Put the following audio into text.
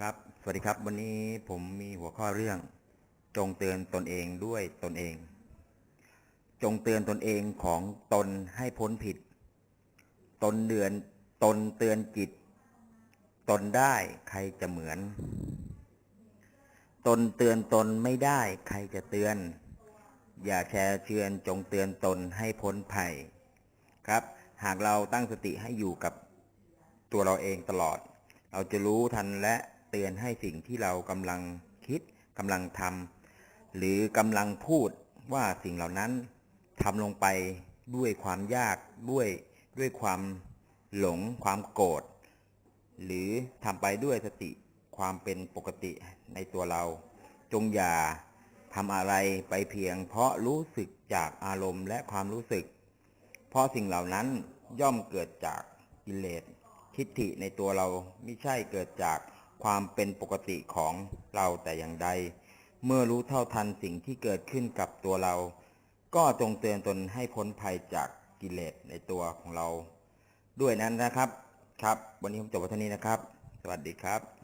ครับ สวัสดีครับ วันนี้ผมมีหัวข้อเรื่อง จงเตือนตนเองด้วยตนเอง จงเตือนตนเองของตนให้พ้นผิด ตนเดือนตนเตือนจิต ตนได้ใครจะเหมือน ตนเตือนตนไม่ได้ใครจะเตือน อย่าแชร์เชือนจงเตือนตนให้พ้นภัย ครับ หากเราตั้งสติให้อยู่กับตัวเราเองตลอด เราจะรู้ทันและ เตือนให้สิ่งที่เรากำลังคิดกำลังทำหรือกำลังพูดว่าสิ่งเหล่านั้นทำลงไปด้วยความยากด้วยด้วยความหลงความโกรธหรือทำไปด้วยสติความเป็นปกติในตัวเรา จงอย่าทำอะไรไปเพียง เพราะรู้สึกจากอารมณ์และความรู้สึก เพราะสิ่งเหล่านั้นย่อมเกิดจากกิเลสทิฏฐิในตัวเราไม่ใช่เกิดจาก ความเป็นปกติของเราแต่อย่างใด เมื่อรู้เท่าทันสิ่งที่เกิดขึ้นกับตัวเรา ก็จงเตือนตนให้พ้นภัยจากกิเลสในตัวของเรา ด้วยนั้นนะครับ ครับ วันนี้ผมจบไว้เท่านี้นะครับ สวัสดีครับ